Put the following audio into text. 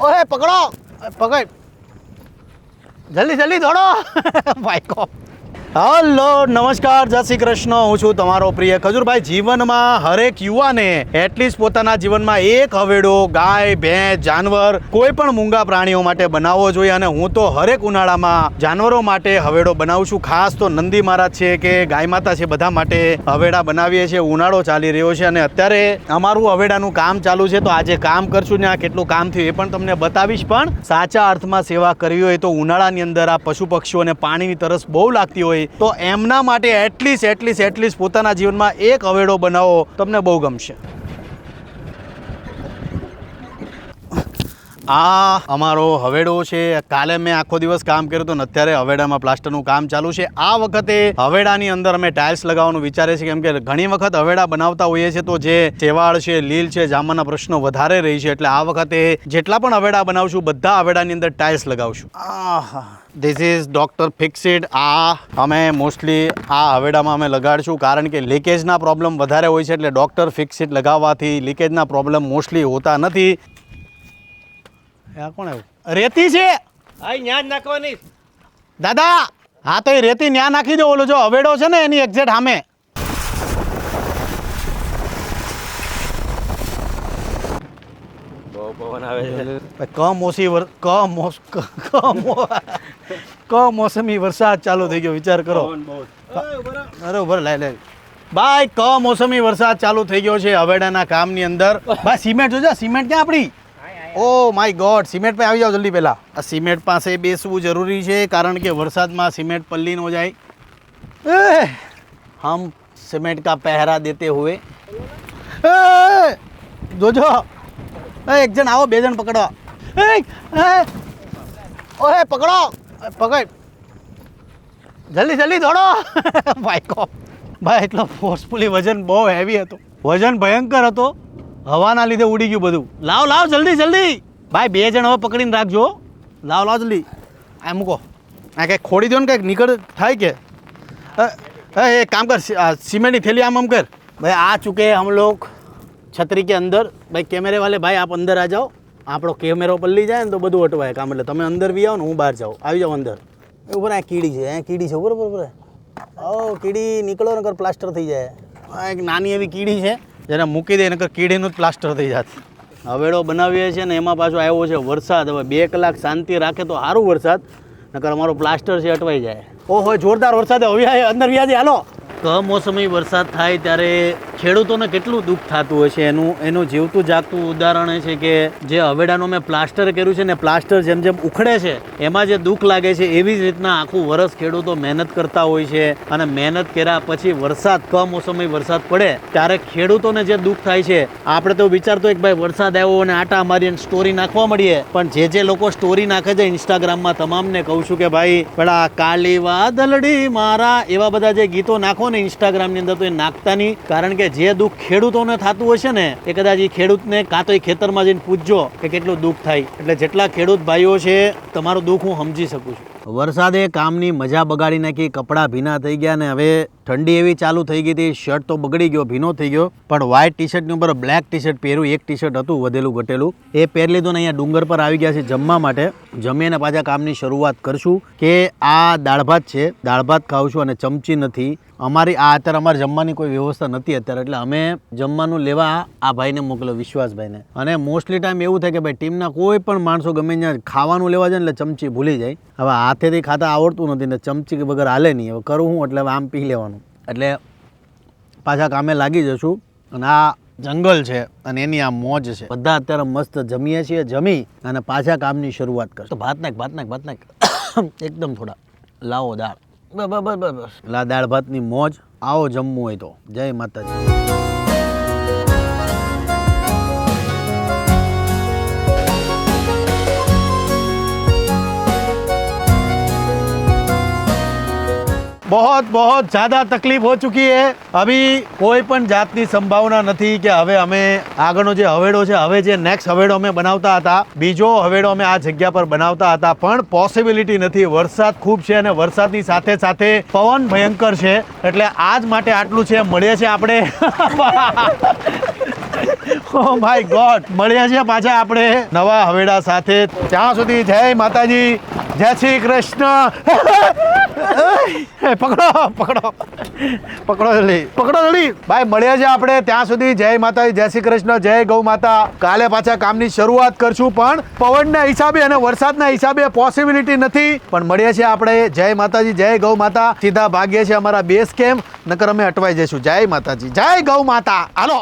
ઓય પકડો પકડ જલ્દી જલ્દી દોડો ભાઈકો હલો, નમસ્કાર, જય શ્રી કૃષ્ણ. હું છું તમારો પ્રિય ખજૂરભાઈ. જીવનમાં હરેક યુવાને એટલીસ્ટ પોતાના જીવનમાં એક હવેડો, ગાય, ભેંસ, જાનવર, કોઈ પણ મૂંગા પ્રાણીઓ માટે બનાવવો જોઈએ અને હું તો હરેક ઉનાળામાં જાનવરો માટે હવેડો બનાવું છું. ખાસ તો નંદી મહારાજ છે કે ગાય માતા છે, બધા માટે હવેડા બનાવીએ છીએ. ઉનાળો ચાલી રહ્યો છે અને અત્યારે અમારું હવેડાનું કામ ચાલુ છે. તો આજે કામ કરશું ને આ કેટલું કામ થયું એ પણ તમને બતાવીશ. પણ સાચા અર્થમાં સેવા કરવી હોય તો ઉનાળાની અંદર આ પશુ પક્ષીઓને પાણીની તરસ બહુ લાગતી હોય તો એમના માટે એટલીસ્ટ એટલીસ્ટ એટલીસ્ટ પોતાના જીવનમાં એક અવેડો બનાવો તમને બહુ ગમશે. આ અમારો હવેડો છે. કાલે મેં આખો દિવસ કામ કર્યું હતું અત્યારે હવેડામાં પ્લાસ્ટરનું કામ ચાલુ છે. આ વખતે હવેડાની અંદર અમે ટાઇલ્સ લગાવવાનું વિચારે છે કેમ કે ઘણી વખત હવેડા બનાવતા હોઈએ છીએ તો જે ચેવાળ છે, લીલ છે જામાના પ્રશ્નો વધારે રહી છે. એટલે આ વખતે જેટલા પણ હવેડા બનાવશું, બધા હવેડાની અંદર ટાઇલ્સ લગાવશું. આહા. ધીસ ઇઝ ડોક્ટર ફિક્સિડ આ અમે મોસ્ટલી આ હવેડામાં અમે લગાડશું, કારણ કે લીકેજના પ્રોબ્લેમ વધારે હોય છે. એટલે ડોક્ટર ફિક્સિડ લગાવવાથી લીકેજના પ્રોબ્લેમ મોસ્ટલી હોતા નથી. આ કોણ આવ્યું? રેતી છે? અહીં ન્યા જ નાખવાની. દાદા હા તો એ રેતી ન્યા નાખી દો. ઓલો જો અવેડો છે ને એની એક્ઝેક્ટ સામે. બહુ પવન આવે છે. વર કમો કમોસમી વરસાદ ચાલુ થઈ ગયો વિચાર કરો. બરોબર બહુ અરે ઉભર લાય લાય. ભાઈ કમોસમી વરસાદ ચાલુ થઈ ગયો છે અવેડાના કામની અંદર. ભાઈ સિમેન્ટ જોજો સિમેન્ટ ક્યાં આપણી? ઓ માય ગોડ, સિમેન્ટ પાસે આવી જાઓ જલ્દી પહેલા. આ સિમેન્ટ પાસે બેસવું જરૂરી છે, કારણ કે વરસાદમાં સિમેન્ટ પલ્લી ન જાય. હમ સિમેન્ટ કા પહેરા દેતે હુએ. જોજો. એક જણ આવો, બે જણ પકડો. ઓહે, પકડો. પકડ. જલ્દી જલ્દી દોડો. ભાઈ કો ભાઈ, એટલો ફોર્સફુલી વજન બહુ હેવી હતો. વજન ભયંકર હતો. હવાના લીધે ઉડી ગયું બધું. લાવ લાવ, જલ્દી જલ્દી. ભાઈ, બે જણ હવે પકડીને રાખજો લાવ લાવ, જલ્દી. આ મૂકો. આ કંઈક ખોડી દો ને, કંઈક નીકળ થાય કે? એ કામ કર સિમેન્ટની થેલી આમ આમ કર. ભાઈ, આ ચૂકે હમ છત્રી કે અંદર. ભાઈ, કેમેરે વાલે, ભાઈ, આપ અંદર આ જાઓ. આપણો કેમેરો પલ્લી જાય ને તો બધું અટવાય કામ. એટલે તમે અંદર બી આવો ને, હું બહાર જાઉં. આવી જાઓ અંદર. એ ઉપર આ કીડી છે અહીંયા કીડી છે બરાબર બરાબર ઓ, કીડી, નીકળો ને કર પ્લાસ્ટર થઈ જાય. આ એક નાની એવી કીડી છે. જેને મૂકી દે નકર કીડીનું જ પ્લાસ્ટર થઈ જાત. હવેડો બનાવીએ છીએ ને એમાં પાછો આવ્યો છે વરસાદ. હવે બે કલાક શાંતિ રાખે તો સારું વરસાદ નકર અમારો પ્લાસ્ટર છે અટવાઈ જાય. ઓહો જોરદાર વરસાદ. હવે અંદર વ્યાજે હાલો. કમોસમી વરસાદ થાય ત્યારે ખેડૂતોને કેટલું દુઃખ થતું હોય છે એનું એનું જીવતું જાગતું ઉદાહરણ એ છે કે જે હવેડાનું મેં પ્લાસ્ટર કર્યું છે ને પ્લાસ્ટર જેમ જેમ ઉખડે છે, એમાં જે દુઃખ લાગે છે એવી જ રીતના આખું વરસ ખેડૂતો મહેનત કરતા હોય છે અને મહેનત કર્યા પછી વરસાદ, કમોસમી વરસાદ પડે ત્યારે ખેડૂતોને જે દુઃખ થાય છે, આપણે તો વિચારતો એક ભાઈ વરસાદ આવ્યો અને આટા મારી સ્ટોરી નાખવા મળીએ પણ જે જે લોકો સ્ટોરી નાખે છે ઇન્સ્ટાગ્રામમાં તમામને કહું છું કે ભાઈ, પેલા કાલી વાદળડી મારા, એવા બધા જે ગીતો નાખો ને ઇન્સ્ટાગ્રામની અંદર તો એ નાખતા નહીં. કારણ કે જે દુઃખ ખેડૂતોને થતું હશે ને, એ કદાચ એ ખેડૂતને કાં તો એ ખેતરમાં જઈને પૂછજો કે કેટલું દુઃખ થાય. એટલે જેટલા ખેડૂત ભાઈઓ છે, તમારું દુઃખ હું સમજી શકું છું. વરસાદે કામની મજા બગાડી નાખી, કપડાં ભીના થઈ ગયા ને, હવે ઠંડી એવી ચાલુ થઈ ગઈ હતી શર્ટ તો બગડી ગયો, ભીનો થઈ ગયો, પણ વ્હાઇટ ટી શર્ટની ઉપર બ્લેક ટી શર્ટ પહેર્યું, એક ટી શર્ટ હતું, વધેલું, ઘટેલું. એ પહેરી લીધું ને અહીંયા ડુંગર પર આવી ગયા છે જમવા માટે. જમીને પાછા કામની શરૂઆત કરશું કે આ દાળ ભાત છે, દાળ ભાત ખાઉં છું અને ચમચી નથી. અમારી આ અત્યારે અમારે જમવાની કોઈ વ્યવસ્થા નથી અત્યારે, એટલે અમે જમવાનું લેવા આ ભાઈને મોકલો વિશ્વાસભાઈને. અને મોસ્ટલી ટાઈમ એવું થાય કે ભાઈ ટીમના કોઈ પણ માણસો ગમે ત્યાં ખાવાનું લેવા જાય ને એટલે ચમચી ભૂલી જાય. હવે હાથેથી ખાતા આવડતું નથી ને ચમચી વગર હાલે નહીં. હવે કરું હું, એટલે આમ પી લેવાનું. એટલે પાછા કામે લાગી જશું. અને આ જંગલ છે અને એની આ મોજ છે. બધા અત્યારે મસ્ત જમીએ છીએ, જમી અને પાછા કામની શરૂઆત કરશું. ભાત નાખ ભાત નાખ ભાત નાખ. એકદમ થોડા. લાવો દાળ. બસ બસ બસ. લા દાળ ભાતની મોજ. આવો જમવું હોય તો. જય માતાજી. बहुत बहुत ज़्यादा तकलीफ हो चुकी है अभी કોઈ પણ જાતની સંભાવના નથી કે હવે અમે આગળનો જે હવેડો છે હવે જે નેક્સ્ટ હવેડો અમે બનાવતા હતા બીજો હવેડો અમે આ જગ્યા પર બનાવતા હતા પણ પોસિબિલિટી નથી વરસાદ ખૂબ છે અને વરસાદની સાથે સાથે પવન ભયંકર છે એટલે આજ માટે આટલું છે મળીએ છીએ આપણે ઓ માય ગોડ મળ્યા છે પાછા આપણે નવા હવેડા સાથે ત્યાં સુધી જય માતાજી જય શ્રી કૃષ્ણ. પકડો પકડો. પકડો જલ્દી. પકડો જલ્દી. ભાઈ મળ્યા છે આપણે ત્યાં સુધી. જય માતાજી જય શ્રી કૃષ્ણ જય ગૌ માતા. કાલે પાછા કામની શરૂઆત કરશું પણ પવનના હિસાબે અને વરસાદના હિસાબે પોસિબિલિટી નથી. પણ મળીએ છીએ આપણે. જય માતાજી જય ગૌ માતા. સીધા ભાગીએ છીએ અમારા બેસ કેમ્પ નકર અમે અટવાઈ જઈશું. જય માતાજી જય ગૌ માતા. હાલો.